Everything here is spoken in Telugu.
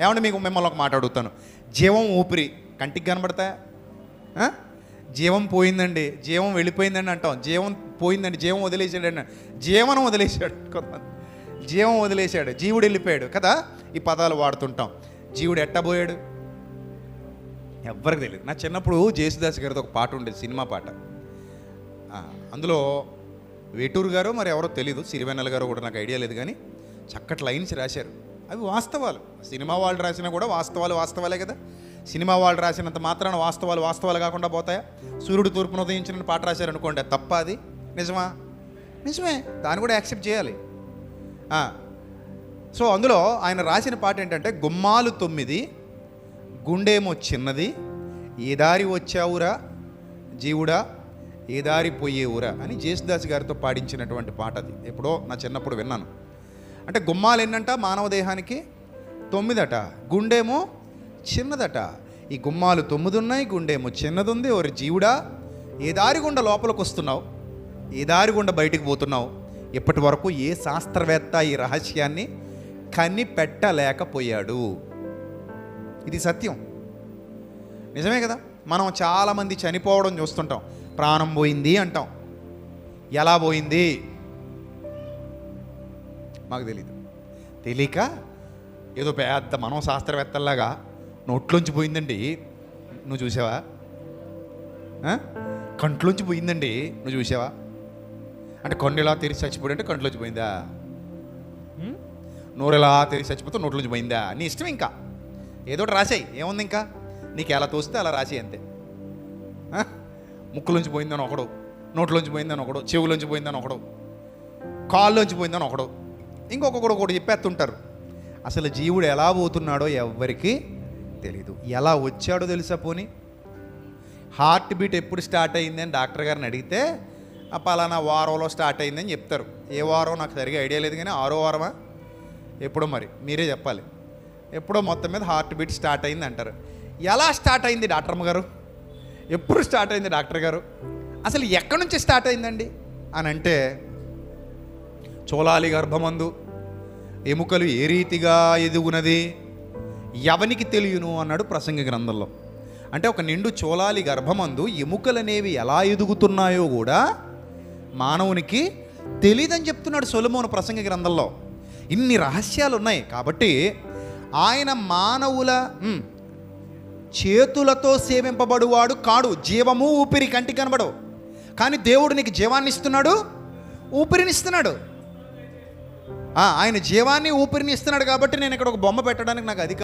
ఏమంటే మీకు మిమ్మల్ని ఒక మాట అడుగుతాను? జీవం ఊపిరి. కంటికి కనబడతా? జీవం పోయిందండి. జీవం వెళ్ళిపోయిందండి అంటాం. జీవం పోయిందండి. జీవం వదిలేసాడండి జీవనం వదిలేశాడు కొంతమంది. జీవం వదిలేశాడు. జీవుడు వెళ్ళిపోయాడు కదా? ఈ పదాలు వాడుతుంటాం. జీవుడు ఎట్టబోయాడు ఎవ్వరికి తెలియదు నా చిన్నప్పుడు జేసుదాస్ గారితో ఒక పాట ఉండేది సినిమా పాట. అందులో వేటూరు గారు మరి ఎవరో తెలీదు. సిరివెన్నెల గారు కూడా నాకు ఐడియా లేదు కానీ చక్కటి లైన్స్ రాశారు. అవి వాస్తవాలు. సినిమా వాళ్ళు రాసినా కూడా వాస్తవాలు వాస్తవాలే కదా. సినిమా వాళ్ళు రాసినంత మాత్రాన వాస్తవాలు వాస్తవాలు కాకుండా పోతాయా? సూర్యుడు తూర్పును ఉదయించిన పాట రాశారు అనుకోండి తప్ప అది? నిజమా? నిజమే. దాన్ని కూడా యాక్సెప్ట్ చేయాలి. సో అందులో ఆయన రాసిన పాట ఏంటంటే గుమ్మాలు తొమ్మిది గుండేమో చిన్నది ఏ దారి వచ్చావురా జీవుడా ఏ దారి పోయేవురా అని జేసుదాస్ గారితో పాడించినటువంటి పాట అది ఎప్పుడో నా చిన్నప్పుడు విన్నాను. అంటే గుమ్మాలు ఎన్నంట? మానవ దేహానికి తొమ్మిదట. గుండేమో చిన్నదట. ఈ గుమ్మాలు తొమ్మిది ఉన్నాయి గుండేమో చిన్నది ఉంది ఒక జీవుడా ఏ దారి గుండా లోపలికి వస్తున్నావు ఏ దారి గుండా బయటికి పోతున్నావు? ఇప్పటి వరకు ఏ శాస్త్రవేత్త ఈ రహస్యాన్ని కనిపెట్టలేకపోయాడు? ఇది సత్యం. నిజమే కదా? మనం చాలామంది చనిపోవడం చూస్తుంటాం. ప్రాణం పోయింది అంటాం. ఎలా పోయింది? మాకు తెలీదు. తెలియక ఏదో పెద్ద మనం శాస్త్రవేత్తల్లాగా నోట్లోంచి పోయిందండి. నువ్వు చూసావా? కంట్లోంచి పోయిందండి. నువ్వు చూసావా? అంటే కన్ను ఇలా తెరిచి చచ్చిపోయి అంటే కంట్లోంచి పోయిందా? నోరు ఎలా తెరిచి చచ్చిపోతే నోట్లోంచి పోయిందా? నీ ఇష్టం ఇంకా. ఏదో ఒకటి రాసేయి. ఏముంది ఇంకా? నీకు ఎలా తోస్తే అలా రాసేయి అంతే? ముక్కులోంచి పోయిందని ఒకడు నోట్లోంచి పోయిందని ఒకడు చెవులోంచి పోయిందని ఒకడు కాల్లోంచి పోయిందని ఒకడు. ఇంకొకడు ఒకటి చెప్పేస్తుంటారు. అసలు జీవుడు ఎలా పోతున్నాడో ఎవ్వరికీ తెలీదు. ఎలా వచ్చాడో తెలుసా పోని? హార్ట్ బీట్ ఎప్పుడు స్టార్ట్ అయిందని అని డాక్టర్ గారిని అడిగితే ఆ పలానా వారంలో స్టార్ట్ అయిందని చెప్తారు. ఏ వారం? నాకు సరిగా ఐడియా లేదు కానీ ఆరో వారమా? ఎప్పుడో మరి మీరే చెప్పాలి. ఎప్పుడో మొత్తం మీద హార్ట్ బీట్ స్టార్ట్ అయింది అంటారు. ఎలా స్టార్ట్ అయింది డాక్టర్ అమ్మ గారు? ఎప్పుడు స్టార్ట్ అయింది డాక్టర్ గారు? అసలు ఎక్కడి నుంచి స్టార్ట్ అయిందండి? అని అంటే చోళాలి గర్భమందు ఎముకలు ఏ రీతిగా ఎదుగునది? ఎవనికి తెలియను అన్నాడు ప్రసంగ గ్రంథంలో. అంటే ఒక నిండు చోళాలి గర్భమందు ఎముకలనేవి ఎలా ఎదుగుతున్నాయో కూడా మానవునికి తెలియదని చెప్తున్నాడు సొలమోను ప్రసంగ గ్రంథంలో. ఇన్ని రహస్యాలు ఉన్నాయి కాబట్టి ఆయన మానవుల చేతులతో సేవింపబడువాడు కాడు. జీవము ఊపిరి కంటికి కనబడవు. కానీ దేవుడు నీకు జీవాన్ని ఇస్తున్నాడు ఊపిరినిస్తున్నాడు ఆయన జీవాన్ని ఊపిరిని ఇస్తున్నాడు కాబట్టి నేను ఇక్కడ ఒక బొమ్మ పెట్టడానికి నాకు అధికారం